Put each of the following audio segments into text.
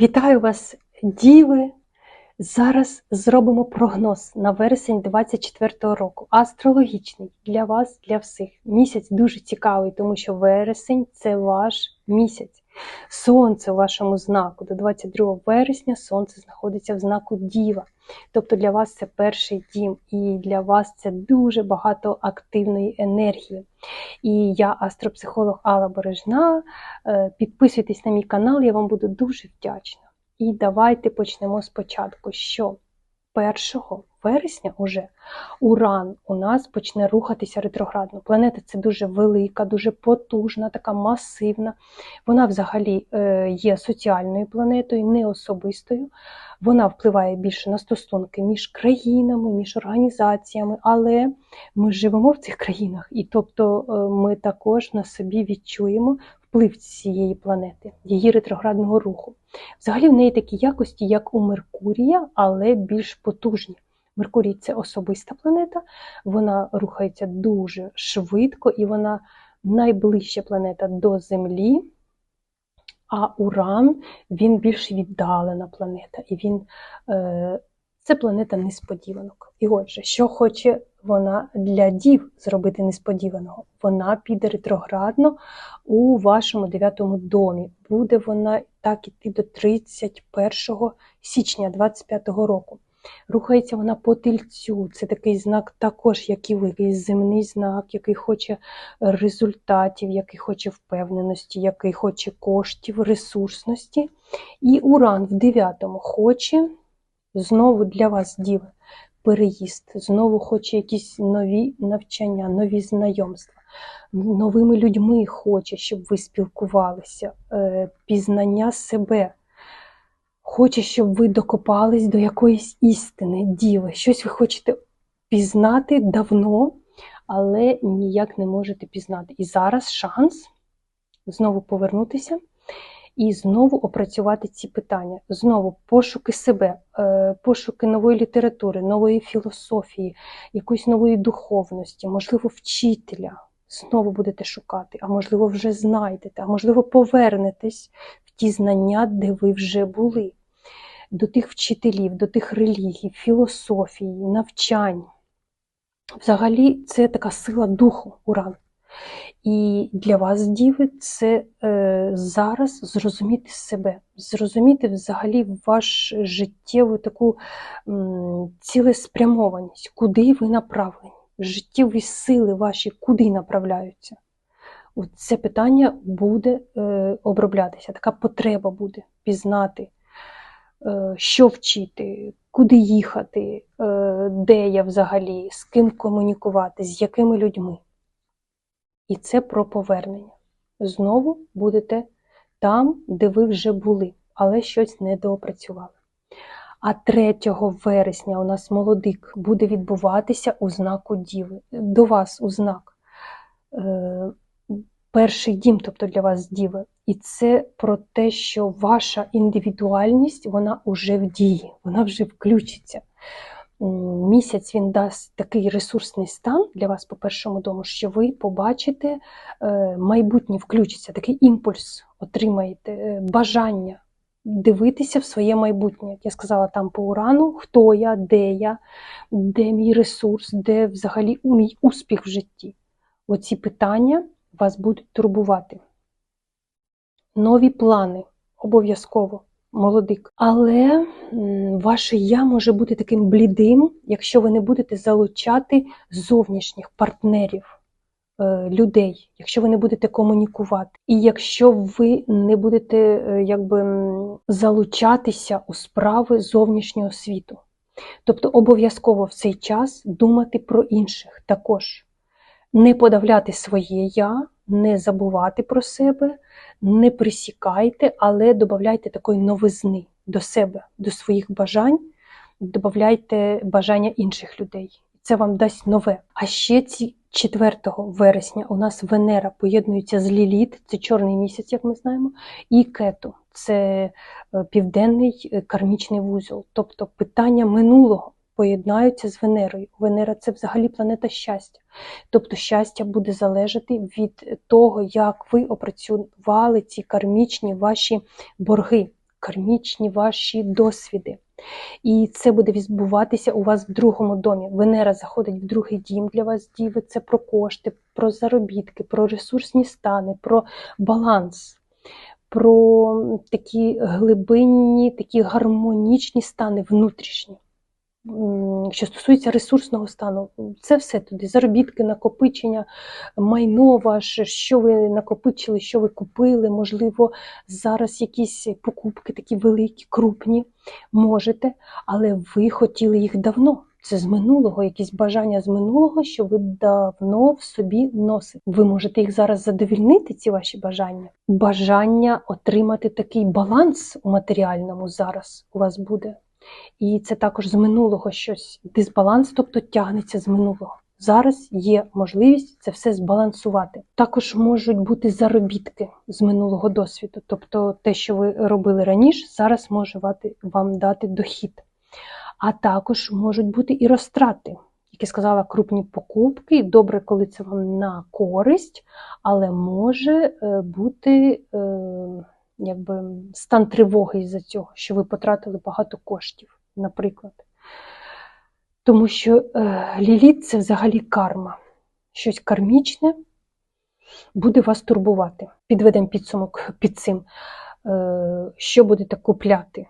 Вітаю вас, діви! Зараз зробимо прогноз на вересень 24 року. Астрологічний для вас, для всіх. Місяць дуже цікавий, тому що вересень це ваш місяць. Сонце у вашому знаку до 22 вересня сонце знаходиться в знаку Діва. Тобто для вас це перший дім, і для вас це дуже багато активної енергії. І я, астропсихолог Алла Бережна. Е, Підписуйтесь на мій канал, я вам буду дуже вдячна. І давайте почнемо спочатку, що 1 вересня уже Уран у нас почне рухатися ретроградно. Планета це дуже велика, дуже потужна, така масивна. Вона взагалі е, є соціальною планетою, не особистою. Вона впливає більше на стосунки між країнами, між організаціями, але ми живемо в цих країнах, і тобто е, ми також на собі відчуємо вплив цієї планети, її ретроградного руху. Взагалі в неї такі якості, як у Меркурія, але більш потужні. Меркурій це особиста планета, вона рухається дуже швидко і вона найближча планета до Землі. А Уран він більш віддалена планета, і він е, це планета несподіванок. І отже, що хоче вона для дів зробити несподіваного? Вона піде ретроградно у вашому дев'ятому домі. Буде вона так іти до 31 січня 25-го року. Рухається вона по тельцю. Це такий знак, також, як і ви, який земний знак, який хоче результатів, який хоче впевненості, який хоче коштів, ресурсності. І Уран в дев'ятому хоче знову для вас, діви, переїзд, знову хоче якісь нові навчання, нові знайомства. Новими людьми хоче, щоб ви спілкувалися, е, пізнання себе. Хоче, щоб ви докопались до якоїсь істини, діви. Щось ви хочете пізнати давно, але ніяк не можете пізнати. І зараз шанс знову повернутися і знову опрацювати ці питання. Знову пошуки себе, е, пошуки нової літератури, нової філософії, якоїсь нової духовності, можливо, вчителя. Знову будете шукати, а можливо, вже знайдете, а можливо, повернетесь в ті знання, де ви вже були, до тих вчителів, до тих релігій, філософії, навчань. Взагалі, це така сила духу, уран. І для вас, діви, це е, зараз зрозуміти себе, зрозуміти взагалі ваш життєву таку м, цілеспрямованість, куди ви направлені, життєві сили ваші куди направляються. Це питання буде е, оброблятися, така потреба буде пізнати, е, що вчити, куди їхати, е, де я взагалі, з ким комунікувати, з якими людьми. І це про повернення. Знову будете там, де ви вже були, але щось не доопрацювали. А 3 вересня у нас молодик буде відбуватися у знаку Діви. До вас у знак. Е, перший дім, тобто для вас Діви. І це про те, що ваша індивідуальність вона вже в дії, вона вже включиться місяць він дасть такий ресурсний стан для вас по першому дому, що ви побачите е, майбутнє включиться, такий імпульс отримаєте, е, бажання дивитися в своє майбутнє. Як я сказала там по урану, хто я, де я, де мій ресурс, де взагалі мій успіх в житті. Оці питання вас будуть турбувати. Нові плани обов'язково молодик. Але ваше я може бути таким блідим, якщо ви не будете залучати зовнішніх партнерів, е, людей, якщо ви не будете комунікувати, і якщо ви не будете е, якби залучатися у справи зовнішнього світу. Тобто обов'язково в цей час думати про інших також, не подавляти своє я, не забувати про себе, не присікайте, але додавайте такої новизни до себе, до своїх бажань, додавайте бажання інших людей. Це вам дасть нове. А ще ці 4 вересня у нас Венера поєднується з Ліліт, це чорний місяць, як ми знаємо, і кету це е, південний е, кармічний вузол, тобто питання минулого поєднаються з Венерою. Венера це взагалі планета щастя. Тобто щастя буде залежати від того, як ви опрацювали ці кармічні ваші борги, кармічні ваші досвіди. І це буде відбуватися у вас в другому домі. Венера заходить в другий дім для вас, діви. Це про кошти, про заробітки, про ресурсні стани, про баланс, про такі глибинні, такі гармонічні стани внутрішні. Що стосується ресурсного стану, це все туди: заробітки, накопичення, майно ваше, що ви накопичили, що ви купили, можливо, зараз якісь покупки такі великі, крупні, можете, але ви хотіли їх давно. Це з минулого, якісь бажання з минулого, що ви давно в собі носите. Ви можете їх зараз задовільнити, ці ваші бажання. Бажання отримати такий баланс у матеріальному зараз у вас буде. І це також з минулого щось дисбаланс, тобто тягнеться з минулого. Зараз є можливість це все збалансувати. Також можуть бути заробітки з минулого досвіду, тобто те, що ви робили раніше, зараз може вам дати дохід. А також можуть бути і розтрати. Як я сказала, крупні покупки. Добре, коли це вам на користь, але може е, бути е, якби стан тривоги із-за цього, що ви потратили багато коштів, наприклад. Тому що е, ліліт це взагалі карма. Щось кармічне буде вас турбувати. Підведемо підсумок під цим. Е, що будете купляти?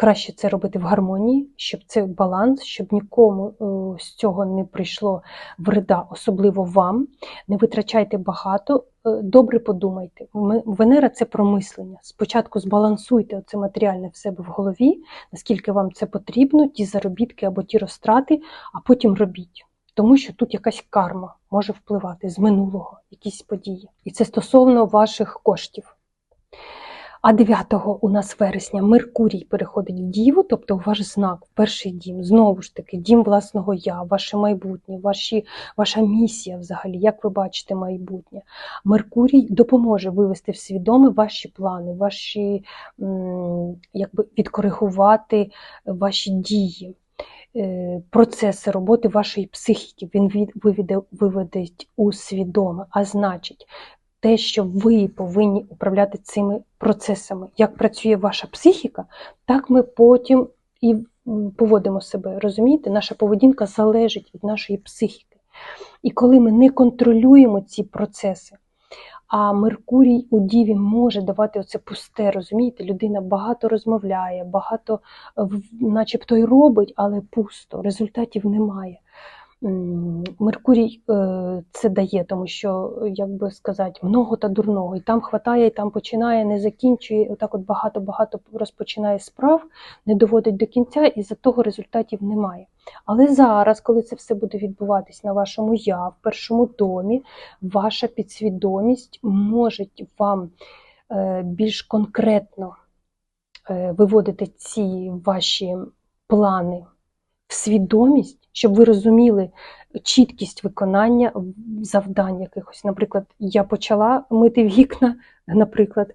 Краще це робити в гармонії, щоб це баланс, щоб нікому е, з цього не прийшло вреда, особливо вам. Не витрачайте багато, е, добре подумайте. Венера це про мислення. Спочатку збалансуйте оце матеріальне в себе в голові, наскільки вам це потрібно, ті заробітки або ті розтрати, а потім робіть. Тому що тут якась карма може впливати з минулого, якісь події. І це стосовно ваших коштів. А 9 у нас вересня Меркурій переходить в Діву, тобто ваш знак, в перший дім. Знову ж таки, дім власного я, ваше майбутнє, ваші, ваша місія взагалі, як ви бачите майбутнє. Меркурій допоможе вивести в свідоме ваші плани, ваші якби відкоригувати ваші дії. е, Процеси роботи вашої психіки він виведе, виведе у свідоме, а значить, те, що ви повинні управляти цими процесами. Як працює ваша психіка, так ми потім і поводимо себе. Розумієте, наша поведінка залежить від нашої психіки. І коли ми не контролюємо ці процеси, а Меркурій у Діві може давати оце пусте, розумієте? Людина багато розмовляє, багато е, начебто й робить, але пусто, результатів немає. Меркурій е, це дає, тому що, як би сказати, много та дурного. І там хватає, і там починає, не закінчує. Отак от багато-багато розпочинає справ, не доводить до кінця, і за того результатів немає. Але зараз, коли це все буде відбуватись на вашому я, в першому домі, ваша підсвідомість може вам е, більш конкретно е, виводити ці ваші плани в свідомість, щоб ви розуміли чіткість виконання завдань якихось. Наприклад, я почала мити вікна, наприклад,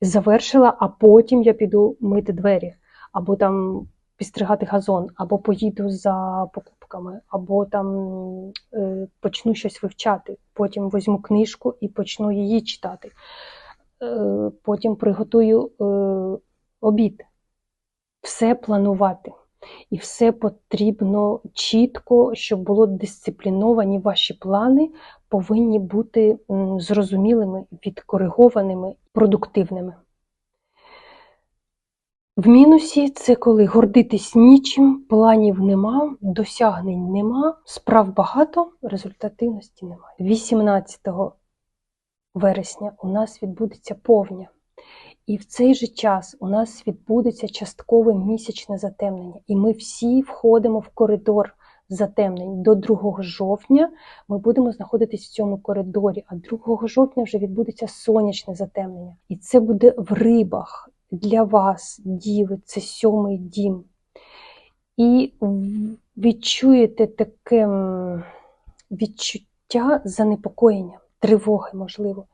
завершила, а потім я піду мити двері, або там підстригати газон, або поїду за покупками, або там е, почну щось вивчати, потім візьму книжку і почну її читати. Е, потім приготую е, обід. Все планувати. І все потрібно чітко, щоб було дисципліновані ваші плани, повинні бути зрозумілими, відкоригованими, продуктивними. В мінусі це коли гордитись нічим, планів нема, досягнень нема, справ багато, результативності немає. 18 вересня у нас відбудеться повня. І в цей же час у нас відбудеться часткове місячне затемнення, і ми всі входимо в коридор затемнень. До 2 жовтня ми будемо знаходитись в цьому коридорі, а 2 жовтня вже відбудеться сонячне затемнення. І це буде в рибах для вас, діви, це сьомий дім. І відчуєте таке відчуття занепокоєння, тривоги, можливо,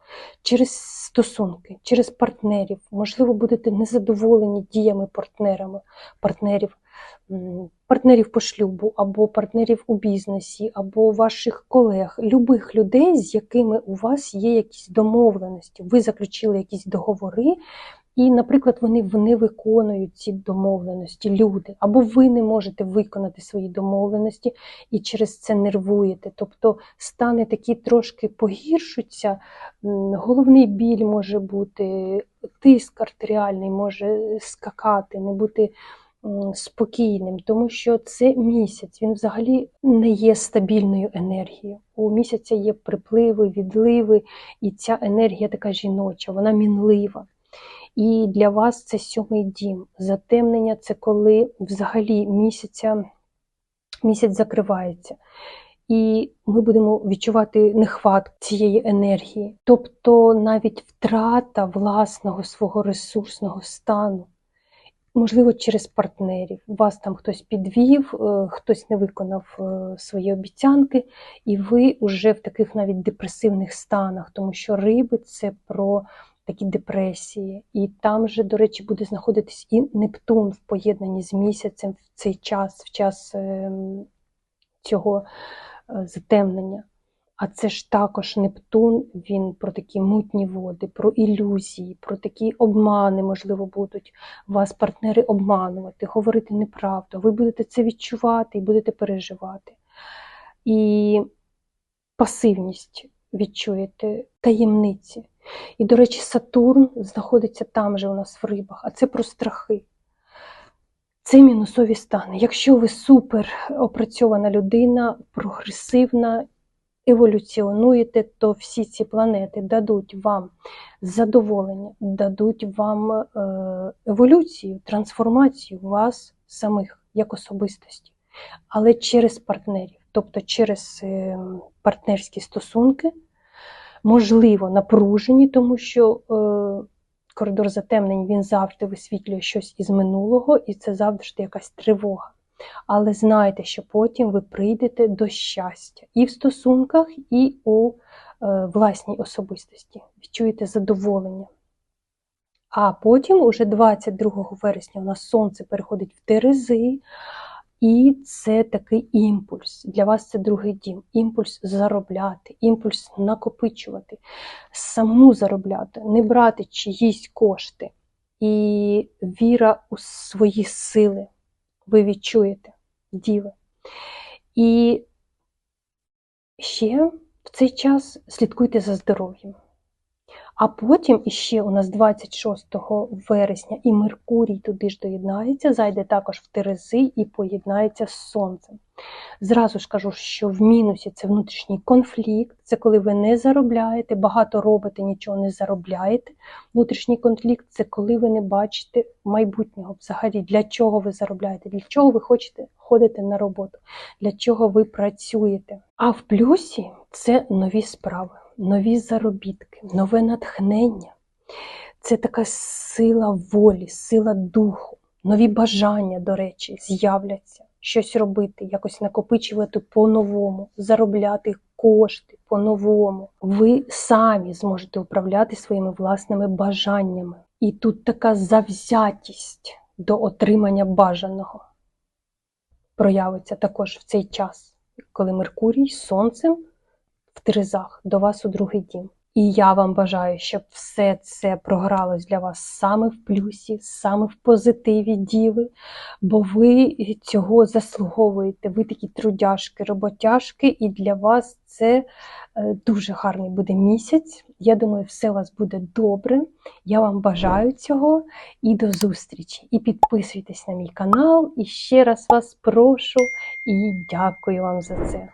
через стосунки, через партнерів. Можливо, будете незадоволені діями партнерами, партнерів, партнерів по шлюбу, або партнерів у бізнесі, або ваших колег, любих людей, з якими у вас є якісь домовленості. Ви заключили якісь договори, І, наприклад, вони не виконують ці домовленості, люди, або ви не можете виконати свої домовленості і через це нервуєте. Тобто стани такі трошки погіршуються, головний біль може бути, тиск артеріальний може скакати, не бути спокійним, тому що це місяць, він взагалі не є стабільною енергією. У місяця є припливи, відливи, і ця енергія така жіноча, вона мінлива. І для вас це сьомий дім. Затемнення це коли взагалі місяця, місяць закривається. І ми будемо відчувати нехватку цієї енергії. Тобто навіть втрата власного свого ресурсного стану, можливо, через партнерів. Вас там хтось підвів, е, хтось не виконав е, свої обіцянки, і ви вже в таких навіть депресивних станах, тому що риби це про такі депресії. І там же, до речі, буде знаходитись і Нептун в поєднанні з місяцем в цей час, в час ем, цього е, затемнення. А це ж також Нептун, він про такі мутні води, про ілюзії, про такі обмани, можливо, будуть вас партнери обманувати, говорити неправду. Ви будете це відчувати і будете переживати. І пасивність відчуєте, таємниці. І, до речі, Сатурн знаходиться там же у нас в рибах, а це про страхи. Це мінусові стани. Якщо ви супер опрацьована людина, прогресивна, еволюціонуєте, то всі ці планети дадуть вам задоволення, дадуть вам е, еволюцію, трансформацію вас самих як особистості, але через партнерів, тобто через е, партнерські стосунки, можливо, напружені, тому що е, коридор затемнень він завжди висвітлює щось із минулого, і це завжди якась тривога. Але знайте, що потім ви прийдете до щастя і в стосунках, і у е, власній особистості. Відчуєте задоволення. А потім, уже 22 вересня, у нас сонце переходить в Терези, і це такий імпульс. Для вас це другий дім. Імпульс заробляти, імпульс накопичувати, саму заробляти, не брати чиїсь кошти. І віра у свої сили. Ви відчуєте, діви. І ще в цей час слідкуйте за здоров'ям. А потім іще у нас 26 вересня і Меркурій туди ж доєднається, зайде також в Терези і поєднається з Сонцем. Зразу ж кажу, що в мінусі це внутрішній конфлікт, це коли ви не заробляєте, багато робите, нічого не заробляєте. Внутрішній конфлікт це коли ви не бачите майбутнього взагалі, для чого ви заробляєте, для чого ви хочете ходити на роботу, для чого ви працюєте. А в плюсі це нові справи нові заробітки, нове натхнення. Це така сила волі, сила духу, нові бажання, до речі, з'являться щось робити, якось накопичувати по-новому, заробляти кошти по-новому. Ви самі зможете управляти своїми власними бажаннями. І тут така завзятість до отримання бажаного проявиться також в цей час, коли Меркурій з сонцем в Терезах до вас у другий дім. І я вам бажаю, щоб все це програлось для вас саме в плюсі, саме в позитиві діви, бо ви цього заслуговуєте. Ви такі трудяшки, роботяшки, і для вас це е, дуже гарний буде місяць. Я думаю, все у вас буде добре. Я вам бажаю цього і до зустрічі. І підписуйтесь на мій канал. І ще раз вас прошу і дякую вам за це.